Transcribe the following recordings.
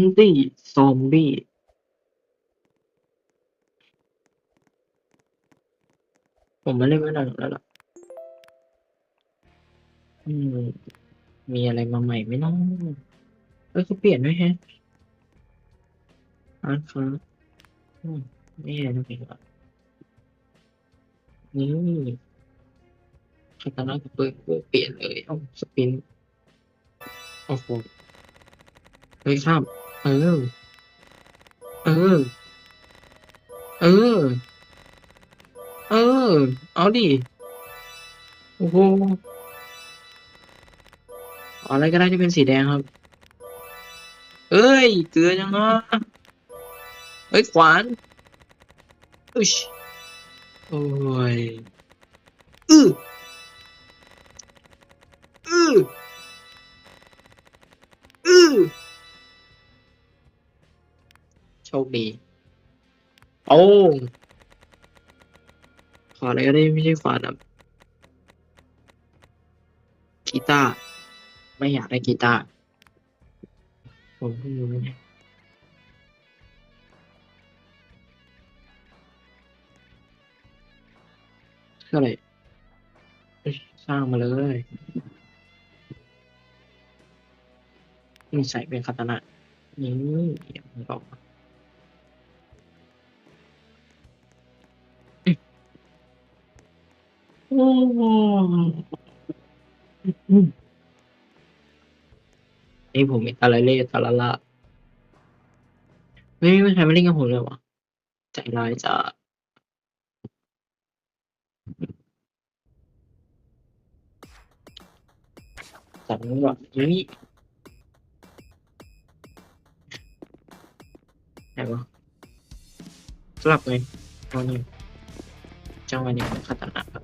นตี้ซอมบี้ผมไม่เล่นม่นานแล้วล่ะอืมมีอะไรมาใหม่ไหมน้องเอ้ยเขาเปลี่ยนด้วยแฮะอาร์ตครับอืมนี่ไงนะพี่ครับนี่คาตานะกับเปิดเปลี่ยนเลยเอ้าสปิน โอ้โหเฮ้ยข้าม เออ เออ เออ เออ เอาดิ โอ้โห อะไรก็ได้ที่เป็นสีแดงครับ เอ้ย เกลือยังอะเฮ้ย ขวานอึชโอ้ย อืออื โชคดี โอ้ขออะไรก็ได้ไม่ใช่ขวานอะกีตาร์ไม่อยากได้กีตาร์ผมเพิ่งรู้นะเนี่ยคือะไรเอ้ยสร้างมาเลยนี่ใส่เป็นคาตานะนี่อย่างบอก นี่ผมมีตาลาเล่ตาลาละไม่ม่ใครมาเล่นกับผมเลยวะใจร้ายจ้ะจับมันแบบนี้ไหนวะสลับไงเอานี่จังหวะนี้คาตานะ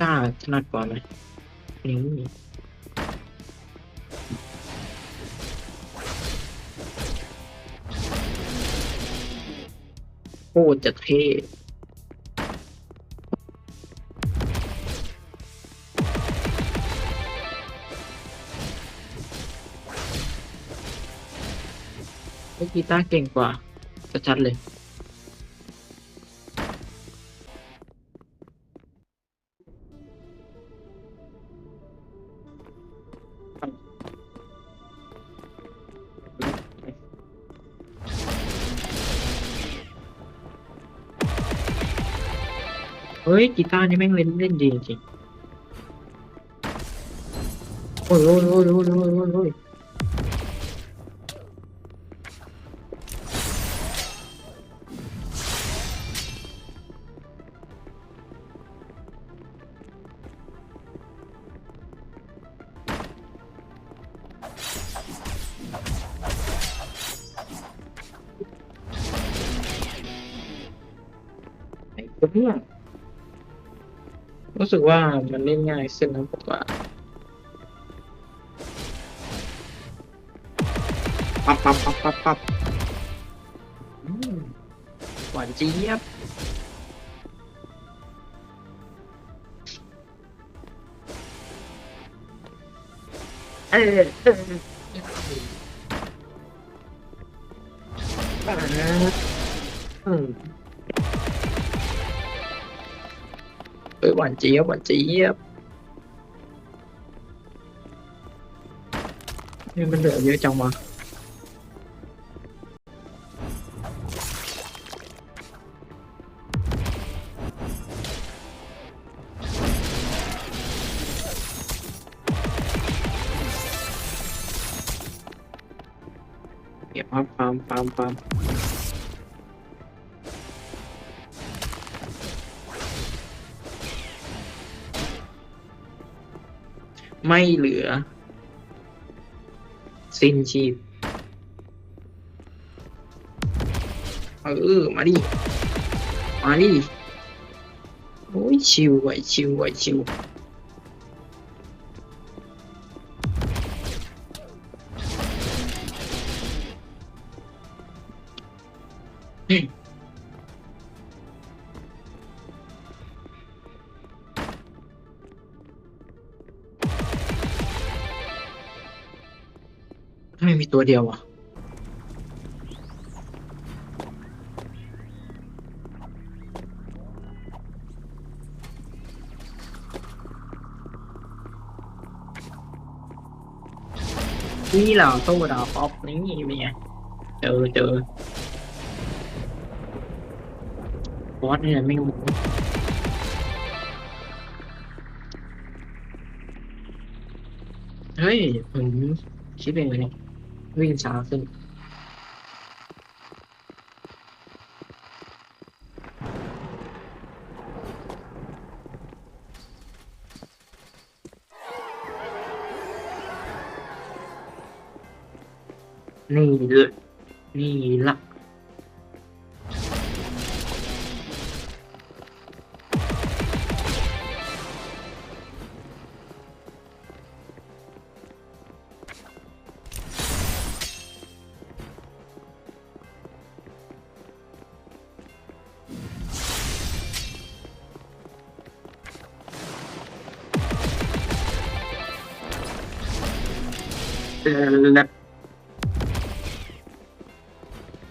ครับกีตาร์ถนัดกว่าไหมนี่โคตรจะเท่เฮ้กีตาร์เก่งกว่าชัดๆเลย เฮ้ยกีตาร์นี่แม่งเล่นเล่นดีจริงโอ้ยโอ้ยโอ้ยโอ้ยโอ้ยโอ้ยโอ้ยไอ้เพื่อน รู้สึกว่ามันเล่นง่ายขึ้นนะผมว่าปั๊บปั๊บปั๊บปั๊บปั๊บหวานเจี๊ยบเออเอออืมเออ หวานเจี๊ยบหวานเจี๊ยบนี่มั ไม่เหลือ สิ้นชีพ เออ มาดิ มาดิ โอ้ย ชิวไหวชิวไหวชิว ไม่มีตัวเดียวอะนี่เหราตู้ดาวป๊อปนี่เป็นไงเจอเจอบอสเนี่ยไม่รู้เฮ้ยผมคิดเองเลยเนี่ย วิ่งช้าขึ้นนี่เลยนี่ละ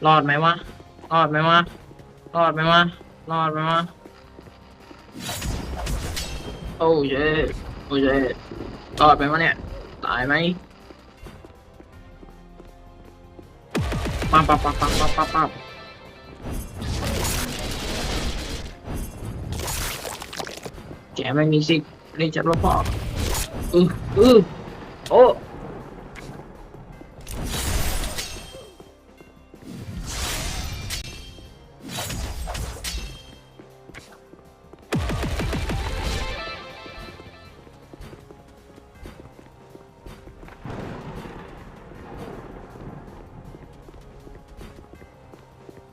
รอดไหมวะ รอดไหมวะ รอดไหมวะ รอดไหมวะ โอ้เยโอ้เยรอดไหมวะเนี่ย ตายไหมปั๊บปั๊บปั๊บปั๊บปั๊บปั๊บปั๊บแกไม่มีสิทธิ์เรียกฉันว่าพ่ออืออือโอ้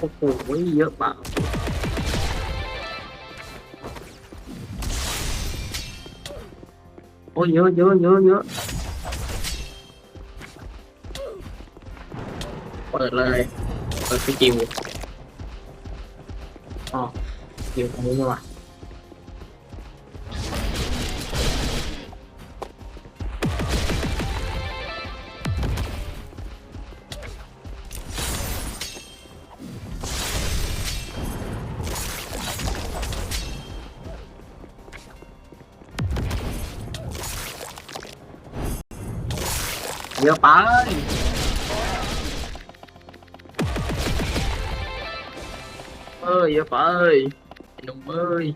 โอ้โหเยอะจริงๆโอ้โหเยอะเปล่าโอ้ยเยอะเยอะเยอะเยอะเปิดเลย เปิดสกิลอ๋อสกิลตรงนี้ดีกว่า เยอะไปเอ้ยเยอะไปหนุ่มเอ้ย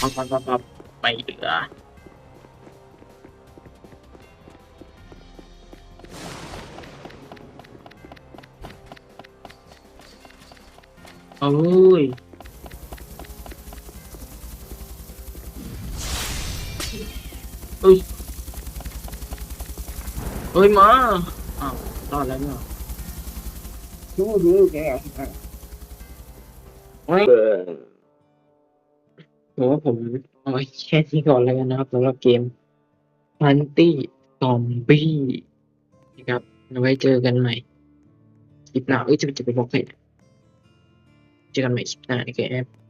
ปั๊บปั๊บปั๊บไม่เหลือ เอ้ยเอ้ยเอ้ยมาอ้าวรอดแล้วเนี่ยดูดูแกเฮ้ยผมว่าผมเอาไว้แค่ที่ก่อนแล้วกันนะครับสำหรับเกม Planty Zombie นะครับเอาไว้เจอกันใหม่คลิปหน้าเอ้ยจะจะไปบอกใครเจ อกัน